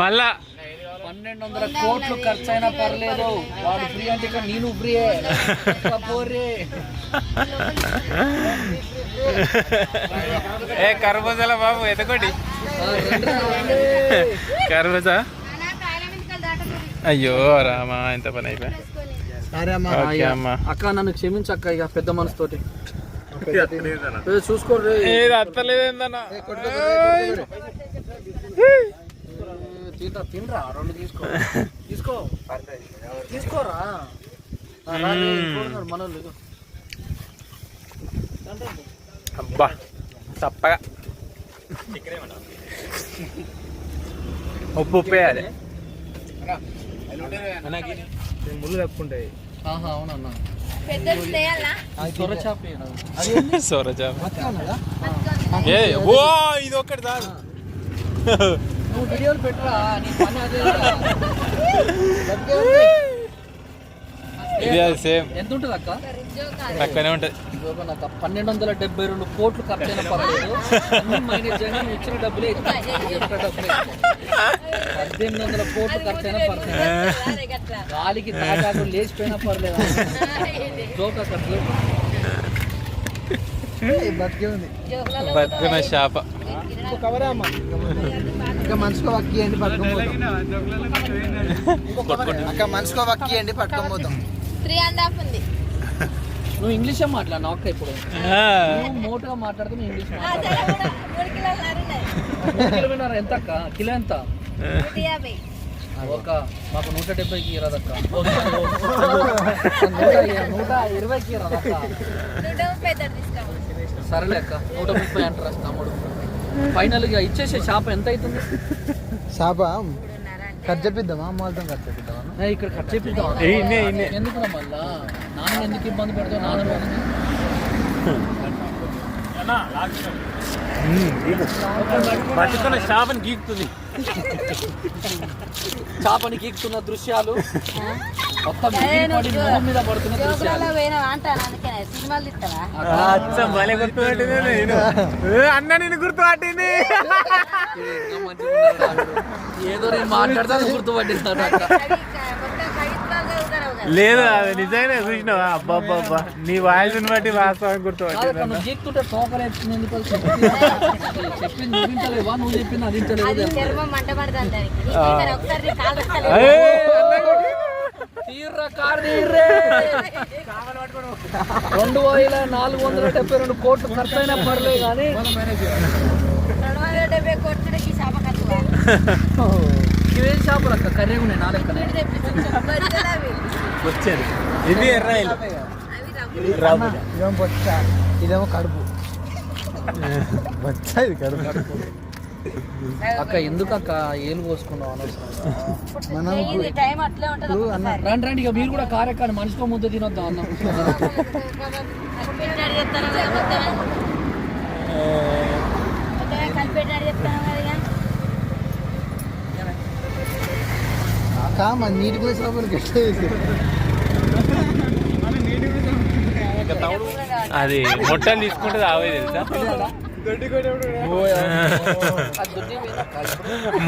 మళ్ళా పన్నెండు వందల కోట్లు ఖర్చు అయినా పర్లేదు. వాడు ఫ్రీ అంటే ఇక్కడ నేను ఫ్రీయే. పోరే ఏ కర్బూజాల బాబు ఎదకొడి కర్బూజా? అయ్యో రామా ఎంత పని అయిపోయా. సరే అమ్మా. అక్క నన్ను క్షమించక్క ఇక పెద్ద మనసుతోటి. ఏది అత్తలేదేందన్న? తింటా తినరా? రెండు తీసుకో. తీసుకో. తీసుకోరా? మనోళ్ళు ఇగో. అబ్బా తప్పగా ఉప్పు ఉప్పు వేయాలి ముళ్ళు తప్పుకుంటాయి ఆహా అవునన్నా. సొర చేప? ఏ ఓ ఇది ఒక్కటి చాలు నువ్వు వీడియోలు పెట్టరా? ఇది అది సేమ్. ఎంత ఉంటుంది అక్క? తక్కువనే ఉంటది. నాకు పన్నెండు వందల డెబ్బై రెండు కోట్లు ఖర్చు అయినా పర్లేదు అయినా నువ్వు ఇచ్చిన డబ్బులే. పద్దెనిమిది వందల కోట్లు ఖర్చు అయినా పర్లేదు గాలికి తాటాకు లేచిపోయినా పర్లేదు. జోక్ అక్కడ బతికిన శాప ఇంకా మనసుకో వక్కియండి పట్టుకొని పోతాం. అక్క మనసుకో వక్కియండి పట్టుకొని పోతాం. త్రీ అండ్ హాఫ్ ఉంది. నువ్వు ఇంగ్లీషే మాట్లాడినా అక్క ఇప్పుడు. నువ్వు మోటుగా మాట్లాడితే ఇంగ్లీష్ కిలోమీటర్ ఎంత అక్క? కిలో ఎంత? ఒక మాకు నూట డెబ్బైకి ఇరదక్క నూట ఇరవైకి ఇరదక్క నూట ముప్పై తోటి తీసుకో సరేలే అక్క. నూట ముప్పై అంటారు తమ్ముడు ఫైనల్గా ఇచ్చేసే షాప్ ఎంత అవుతుంది? అంటే ఖర్చు చెప్పిద్దామా అమ్మ వాళ్ళతో ఖర్చు చెప్పిద్దామా ఇక్కడ కట్ చేపిద్దాం ఏయ్, ఇన్నే, ఇన్నే. ఎందుకు మళ్ళా? నాన్న ఎందుకు ఇబ్బంది పెడతావు? నాన్న? బతుకున్న శాపని గీకుతుంది. చేపని గీకుతున్న దృశ్యాలు మొత్తం మీద పడుతున్న దృశ్యాలు. అచ్చం భలే గుర్తుపట్టింది నేను ఏ, అన్న నేను గుర్తుపట్టింది. ఏదో నేను మాట్లాడతాను గుర్తుపట్టిస్తాడు అక్క కవి మొత్తం కవిత్వాలు చదువుతారు కదా లేదు అది నిజంగానే చూసినావా? అబ్బా అబ్బా అబ్బా నీ వాయిస్ బట్టి వాస్తవం తీర్రే రెండు వేల నాలుగు వందల డెబ్బై రెండు కోట్లు ఖర్చు అయినా పర్లేదు కానీ. రెండు వందల డెబ్బై కొట్టుడికి శాప కట్టువా ఇవేం షాపులు అక్క? కర్రీ ఉన్నాయి నా లెక్కనే? గొర్రెలు అవి. వచ్చేది ఇది ఎర్రాయిలు. ఇదేమో బొచ్చ. ఇదేమో కడుపు. బొచ్చ ఇది కడుపు. అక్క ఎందుకు అక్క ఏలు పోసుకున్నావు మనం ఉంటుంది ఒక్కొక్కసారి. రండి రండి ఇక మీరు కూడా కారే కానీ మనిషికో ముద్ద తినొద్దాం అన్న? చెప్తాను కదా మొత్తమే. మొత్తమే కలిపెట్టినాడు చెప్తాను కదా ఇక. కామ నీటి పోయి సోపలు గట్టి అది మొట్టలు తీసుకుంటే తాగేది తెలుసా?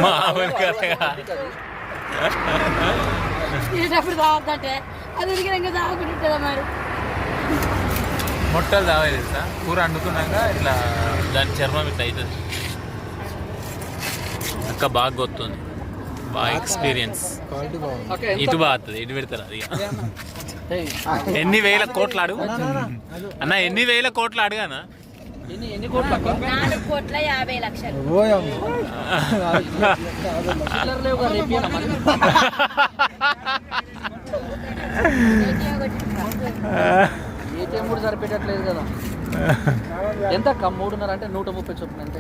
మామూలు కథగా. అది ఉడికినాక మరి? మొట్టలు తాగేది తెలుసా? కూర వండుకున్నాక ఇట్లా దాని చర్మం ఇట్లా అవుతుంది అక్క బాగా గొత్తుంది. బాగా ఎక్స్పీరియన్స్ ఇటు బాగుతుంది ఇటు పెడతారు అది. ఎన్ని వేల కోట్లు అడుగు? అన్న ఎన్ని వేల కోట్లు అడుగానా? ఏటీఎం కూడా సరిపెట్టట్లేదు కదా. ఎంత మూడున్నర అంటే నూట ముప్పై చొప్పున అట.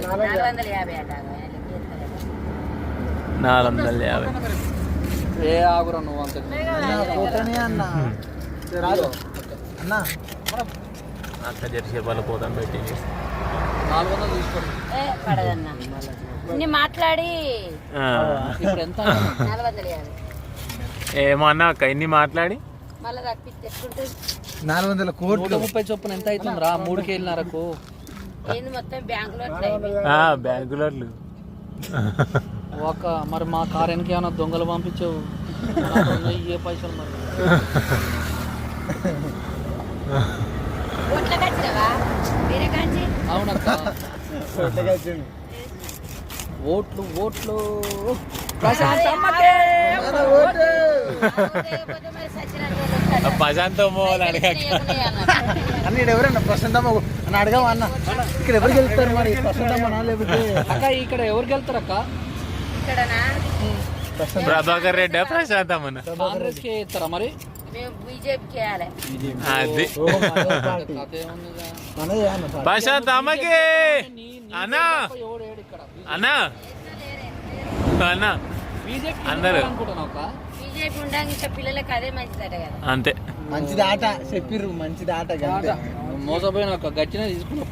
నాలుగు వందల యాభై. ఏ ఆగురా నువ్వు అంత అన్న. అక్క జెర్సీ వాళ్ళ పోతాం నాలుగు వందలు తీసుకోండి. ఇన్ని మాట్లాడి. ఆ. ఇప్పుడు ఎంత? నాలుగు వందల యాభై. ఏమో అన్న అక్క ఇన్ని మాట్లాడి. నాలుగు వందల కోట్లు. ముప్పై చొప్పున ఎంత అవుతుంది రా? మూడు కేళ్ళన్నరకు ఏంది ఒక మరి మా కార్యానికి ఏమైనా దొంగలు పంపించావు? ఏ పైసలు మరి? ఓట్లు ఓట్లు అడగక. అన్న ఈడ ఎవరన్నా ప్రశాంతమ్మ అని అన్న? ఇక్కడ ఎవరు గెలుస్తారు మరి? ప్రశాంతమ్మ లేకపోతే? అక్క ఇక్కడ ఎవరికి వెళ్తారు అక్క ప్రభాకర్ రెడ్డి ప్రశాంత్ అమ్మన? కాంగ్రెస్కి ఇస్తారా మరి అది. ప్రశాంత్ అమ్మకి! అన్నా! అన్నా! అన్నా! బీజేపీ అందరూ. అంతే. మంచిది ఆట చెప్పిర్రు మంచిది ఆట మోసపోయిన ఒక గచ్చిన తీసుకున్న